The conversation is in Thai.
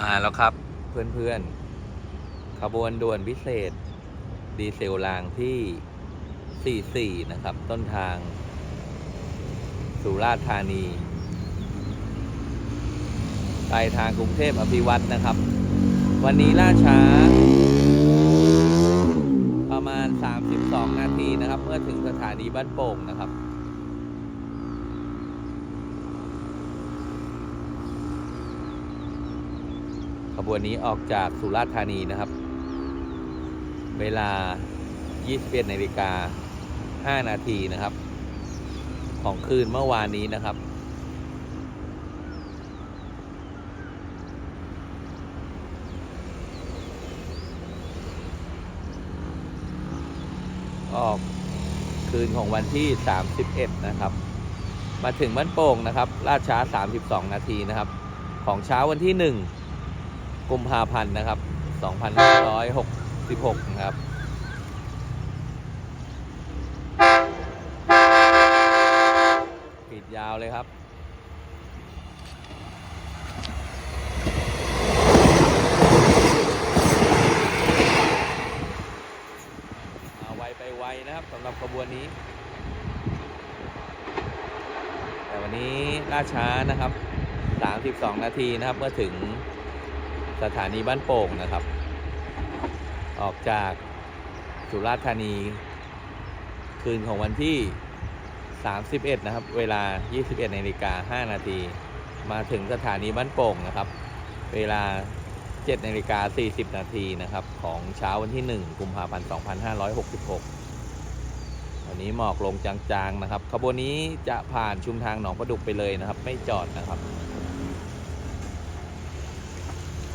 มาแล้วครับเพื่อนๆ ขบวนด่วนพิเศษ ดีเซลรางที่ 44 นะครับ ต้นทาง สุราษฎร์ธานีปลายทางกรุงเทพอภิวัตนะครับ วันนี้ล่าช้า ประมาณ 32 นาทีนะครับ เมื่อถึงสถานีบ้านโป่งนะครับ ขบวนนี้ออกจากสุราษฎร์ธานีนะครับ เวลา 21นาฬิกา 5 นาทีนะครับ ของคืนเมื่อวานนี้นะครับ ออกคืนของวันที่ 31 นะครับ มาถึงบ้านโป่งนะครับลาดช้า 32 นาทีนะครับ ของเช้าวันที่ 1 กุมภาพันธ์นะครับ 2566 นะครับปิดยาวเลยครับเอาไวไปไวนะครับสำหรับขบวนนี้ แต่วันนี้ล่าช้านะครับ 32 นาทีนะครับเมื่อถึง สถานีบ้านโป่งนะครับ ออกจากสุราษฎร์ธานี คืนของวันที่ 31 นะครับ เวลา 21นาฬิกา5นาที มาถึงสถานีบ้านโป่งนะครับ เวลา7นาฬิกา40นาทีนะครับ ของเช้าวันที่ 1 กุมภาพันธ์ 2566 วันนี้หมอกลงจางๆนะครับ ขบวนนี้จะผ่านชุมทางหนองประดุกไปเลยนะครับ ไม่จอดนะครับ